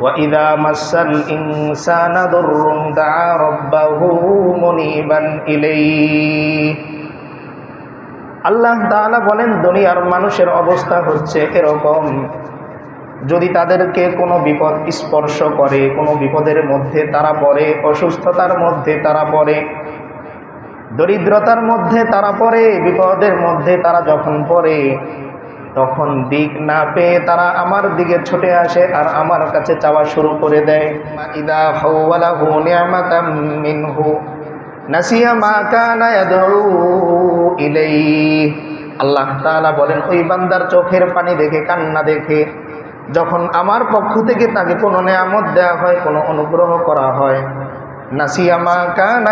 وإذا مس الإنسان ضر دعا ربه منيبا إليه আল্লাহ তাআলা বলেন দুনিয়ার মানুষের অবস্থা হচ্ছে এরকম যদি তাদেরকে কোনো বিপদ স্পর্শ করে কোনো বিপদের মধ্যে তারা পড়ে অসুস্থতার মধ্যে তারা পড়ে দরিদ্রতার মধ্যে তারা পড়ে বিপদের মধ্যে তারা যখন পড়ে তখন দিক না পেয়ে তারা আমার দিকে ছুটে আসে আর আমার কাছে চাওয়া শুরু করে দেয়। ইদা মিনহু, নাসিয়া মা আল্লাহ বলেন, ওই বান্দার চোখের পানি দেখে, কান্না দেখে, যখন আমার পক্ষ থেকে তাকে কোনো নেয়ামত দেওয়া হয়, কোনো অনুগ্রহ করা হয়, নাসিয়া মা কানা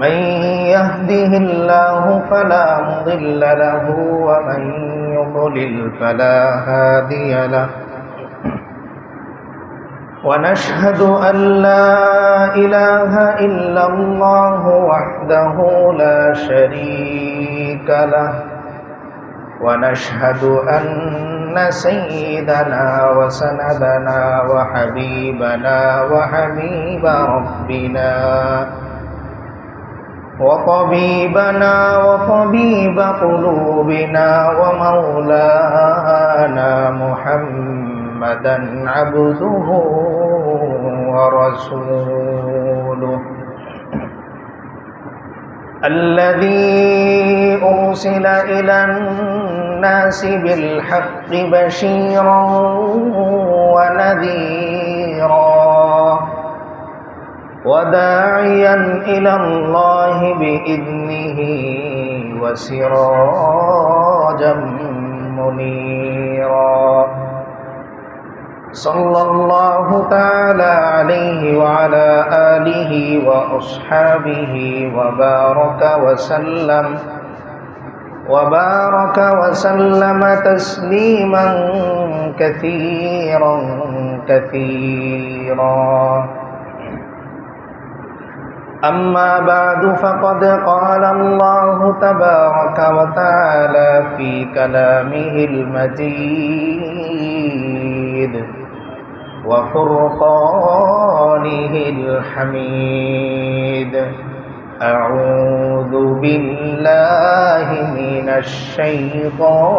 من يهده الله فلا مضل له ومن يضلل فلا هادي له. ونشهد أن لا إله إلا الله وحده لا شريك له. ونشهد أن سيدنا وسندنا وحبيبنا وحبيب ربنا وطبيبنا وطبيب قلوبنا ومولانا محمدا عبده ورسوله. الذي أرسل إلى الناس بالحق بشيرا ونذيرا وداعيا إلى الله بإذنه وسراجا منيرا. صلى الله تعالى عليه وعلى آله وأصحابه وبارك وسلم وبارك وسلم تسليما كثيرا كثيرا. أما بعد فقد قال الله تبارك وتعالى في كلامه المجيد وفرقانه الحميد. أعوذ بالله من الشيطان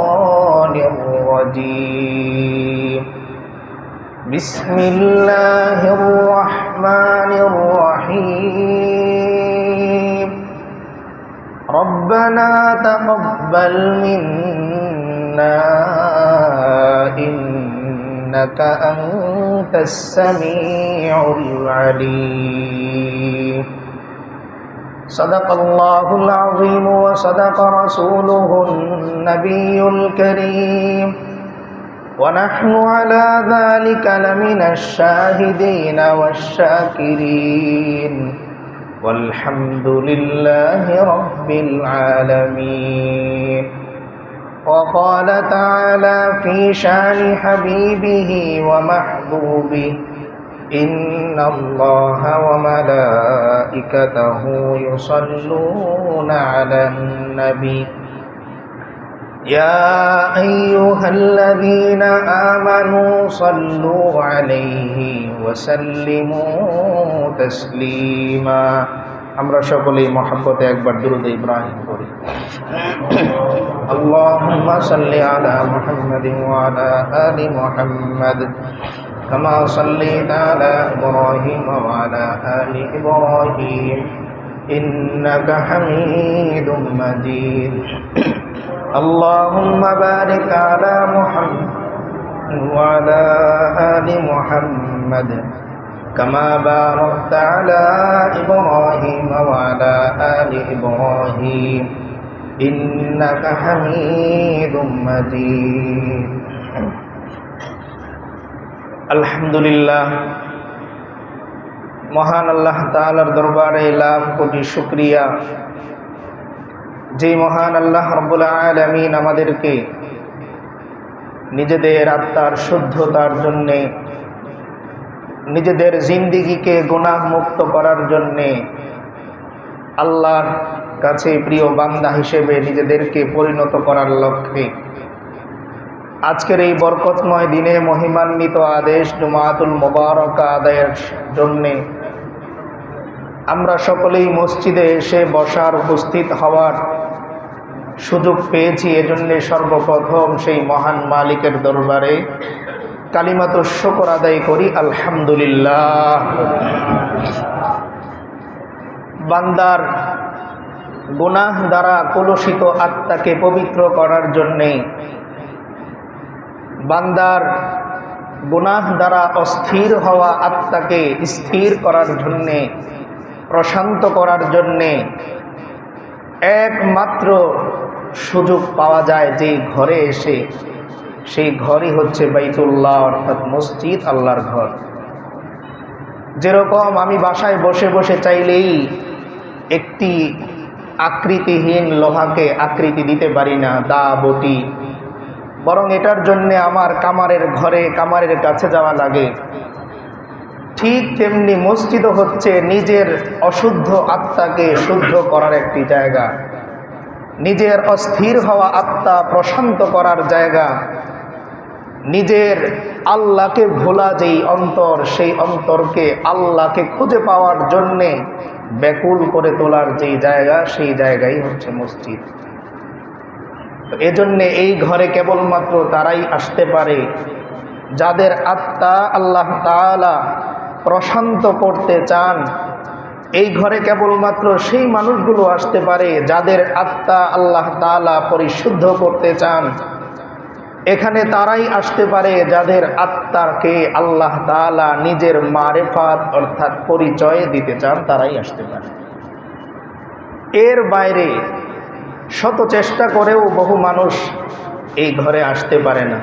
الرجيم. بسم الله الرحمن الرحيم ربنا تقبل منا إنك أنت السميع العليم صدق الله العظيم وصدق رسوله النبي الكريم ونحن على ذلك لمن الشاهدين والشاكرين. والحمد لله رب العالمين. وقال تعالى في شان حبيبه ومحبوبه إن الله وملائكته يصلون على النبي. يا أيها الذين آمنوا صلوا عليه وسلموا تسليما আমরা সকলেই মহাব্বতে একবার দুরুদ ইব্রাহিম করি আল্লাহুম্মা সাল্লি আলা মুহাম্মাদিন ওয়া আলা আলি মুহাম্মাদ كما صليت على إبراهيم وعلى آل إبراهيم إنك حميد مجيد اللهم بارك على محمد وعلى آل محمد كما باركت على إبراهيم وعلى آل إبراهيم إنك حميد مجيد الحمد لله মহান আল্লাহ তালার দরবারে লাভ কোটি শুক্রিয়া যে মহান আল্লাহ রব্বুল আলমিন আমাদেরকে নিজেদের আত্মার শুদ্ধতার জন্যে, নিজেদের জিন্দিগিকে গুনাহ মুক্ত করার জন্যে আল্লাহর কাছে প্রিয় বান্দা হিসেবে নিজেদেরকে পরিণত করার লক্ষ্যে আজকের এই বরকতময় দিনে মহিমান্বিত আদেশ জুমাতুল মোবারক আদায়ের জন্যে আমরা সকলেই মসজিদে এসে বসার উপস্থিত হওয়ার সুযোগ পেয়েছি, এজন্যে সর্বপ্রথম সেই মহান মালিকের দরবারে কালিমাত শকর আদায় করি, আলহামদুলিল্লাহ। বান্দার গুনাহ দ্বারা কলুষিত আত্মাকে পবিত্র করার জন্যে বান্দার গুনাহ দ্বারা অস্থির হওয়া আত্মাকে স্থির করার জন্যে, প্রশান্ত করার জন্যে একমাত্র সুযোগ পাওয়া যায় যেই ঘরে এসে, সেই ঘরই হচ্ছে বাইতুল্লাহ অর্থাৎ মসজিদ, আল্লাহর ঘর। যেরকম আমি বাসায় বসে বসে চাইলেই একটি আকৃতিহীন লোহাকে আকৃতি দিতে পারি না, দা, বটি। বরং এটার জন্যে আমার কামারের ঘরে, কামারের কাছে যাওয়া লাগে। ঠিক তেমনি মসজিদও হচ্ছে নিজের অশুদ্ধ আত্মাকে শুদ্ধ করার একটি জায়গা। নিজের অস্থির হওয়া আত্মা প্রশান্ত করার জায়গা। নিজের আল্লাহকে ভোলা যেই অন্তর, সেই অন্তরকে আল্লাহকে খুঁজে পাওয়ার জন্যে ব্যাকুল করে তোলার যেই জায়গা, সেই জায়গাই হচ্ছে মসজিদ। এজন্যে এই ঘরে কেবলমাত্র তারাই আসতে পারে, যাদের আত্মা আল্লাহ তালা প্রশান্ত করতে চান। এই ঘরে কেবলমাত্র সেই মানুষগুলো আসতে পারে যাদের আত্মা আল্লাহ তালা পরিশুদ্ধ করতে চান। এখানে তারাই আসতে পারে যাদের আত্মাকে আল্লাহ তালা নিজের মারেফাত অর্থাৎ পরিচয় দিতে চান, তারাই আসতে পারে। এর বাইরে শত চেষ্টা করেও বহু মানুষ এই ঘরে আসতে পারে না।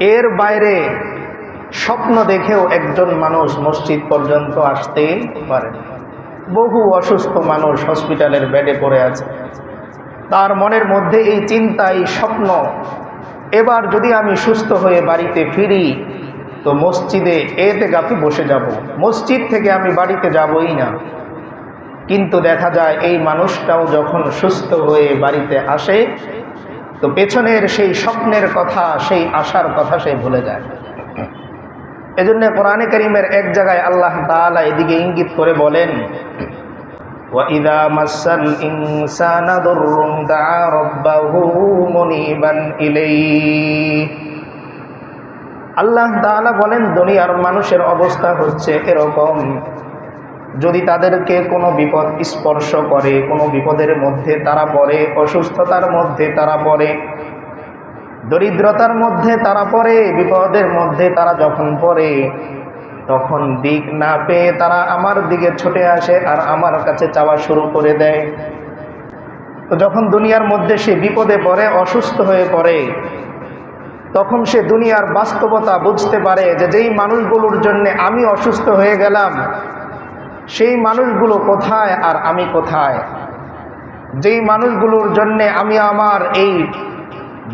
এর বাইরে স্বপ্ন দেখেও একজন মানুষ মসজিদ পর্যন্ত আসতে পারে বহু অসুস্থ মানুষ হসপিটালের বেডে পড়ে আছে। তার মনের মধ্যে এই চিন্তা এই স্বপ্ন। এবার যদি আমি সুস্থ হয়ে বাড়িতে ফিরি, তো মসজিদে এতে গাফি বসে যাব। মসজিদ থেকে আমি বাড়িতে যাবই না। কিন্তু দেখা যায় এই মানুষটাও যখন সুস্থ হয়ে বাড়িতে আসে, তো পেছনের সেই স্বপ্নের কথা, সেই আশার কথা সে ভুলে যায়। এজন্য কোরআনে করিমের এক জায়গায় আল্লাহ তাআলা এদিকে ইঙ্গিত করে বলেন وَإِذَا مَسَّ الْإِنسَانَ ضُرٌّ دَعَا رَبَّهُ مُنِيبًا إِلَيْهِ আল্লাহ তাআলা বলেন দুনিয়ার মানুষের অবস্থা হচ্ছে এরকম যদি তাদেরকে কোনো বিপদ স্পর্শ করে কোনো বিপদের মধ্যে তারা পড়ে অসুস্থতার মধ্যে তারা পড়ে দরিদ্রতার মধ্যে তারা পড়ে, বিপদের মধ্যে তারা যখন পড়ে, তখন দিক না পেয়ে তারা আমার দিকে ছুটে আসে আর আমার কাছে চাওয়া শুরু করে দেয়। তো যখন দুনিয়ার মধ্যে সে বিপদে পড়ে, অসুস্থ হয়ে পড়ে, তখন সে দুনিয়ার বাস্তবতা বুঝতে পারে যে যেই মানুষগুলোর জন্যে আমি অসুস্থ হয়ে গেলাম, সেই মানুষগুলো কোথায় আর আমি কোথায়? যেই মানুষগুলোর জন্যে আমি আমার এই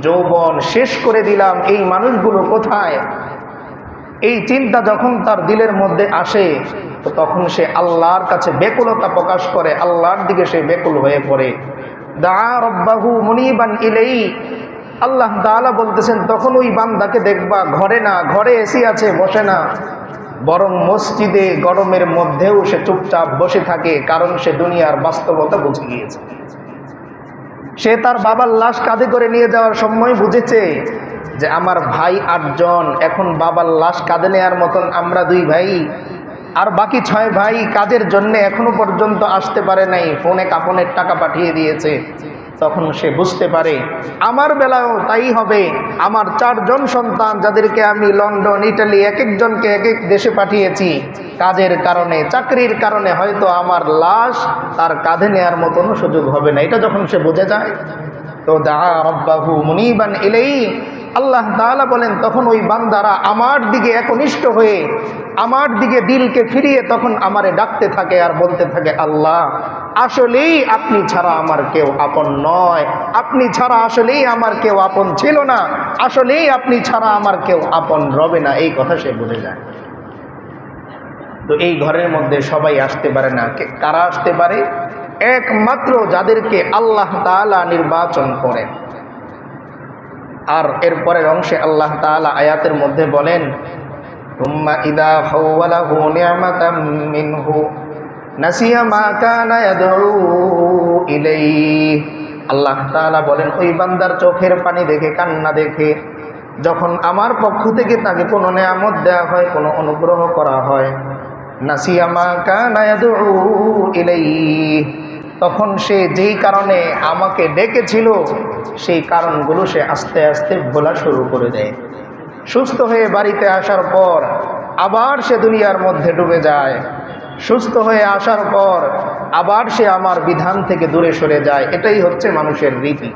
যৌবন শেষ করে দিলাম, এই মানুষগুলো কোথায়? এই চিন্তা যখন তার দিলের মধ্যে আসে, তো তখন সে আল্লাহর কাছে বেকুলতা প্রকাশ করে, আল্লাহর দিকে সে বেকুল হয়ে পড়ে। দা রব্বাহু মুনিবান ইলেই আল্লাহ দালা বলতেছেন, তখন ওই বান্দাকে দেখবা, ঘরে না, ঘরে এসি আছে, বসে না। বরং মসজিদে গরমের মধ্যেও সে চুপচাপ বসে থাকে, কারণ সে দুনিয়ার বাস্তবতা বুঝে গিয়েছে। সে তার বাবার লাশ কাঁধে করে নিয়ে যাওয়ার সময় বুঝেছে যে আমার ভাই আটজন, এখন বাবার লাশ কাঁধে নেওয়ার মতন আমরা দুই ভাই। আর বাকি ছয় ভাই কাজের জন্য এখনও পর্যন্ত আসতে পারে নাই, ফোনে কাপনের টাকা পাঠিয়ে দিয়েছে। তখন সে বুঝতে পারে, আমার বেলায়ও তাই হবে। আমার চারজন সন্তান যাদেরকে আমি লন্ডন, ইটালি এক একজনকে এক এক দেশে পাঠিয়েছি। কাজের কারণে, চাকরির কারণে হয়তো আমার লাশ তার কাঁধে নেওয়ার মতন সুযোগ হবে না। এটা যখন সে বুঝে যায়, তো দা রব্বাহু মুনিবান এলেই আল্লাহ তাআলা বলেন, তখন ওই বান্দারা আমার দিকে একনিষ্ঠ হয়ে আমার দিকে দিলকে ফিরিয়ে তখন আমারে ডাকতে থাকে আর বলতে থাকে, আল্লাহ, আসলেই আপনি ছাড়া আমার কেউ আপন নয়। আপনি ছাড়া আসলেই আমার কেউ আপন ছিল না। আসলেই আপনি ছাড়া আমার কেউ আপন রবে না। এই কথা সে বলে যায়। তো এই ঘরের মধ্যে সবাই আসতে পারে না। কারা আসতে পারে? একমাত্র যাদেরকে আল্লাহ তালা নির্বাচন করে। আর এরপরের অংশে আল্লাহ তালা আয়াতের মধ্যে বলেন নাসিয়া মা আল্লাহ তাআলা বলেন, ওই বান্দার চোখের পানি দেখে, কান্না দেখে, যখন আমার পক্ষ থেকে তাকে কোনো নিয়ামত দেওয়া হয়, কোনো অনুগ্রহ করা হয় তখন সে যেই কারণে আমাকে ডেকেছিল, সেই কারণগুলো সে আস্তে আস্তে ভোলা শুরু করে দেয়। সুস্থ হয়ে বাড়িতে আসার পর আবার সে দুনিয়ার মধ্যে ডুবে যায়। সুস্থ হয়ে আসার পর আবার সে আমার বিধান থেকে দূরে সরে যায়। এটাই হচ্ছে মানুষের রীতি।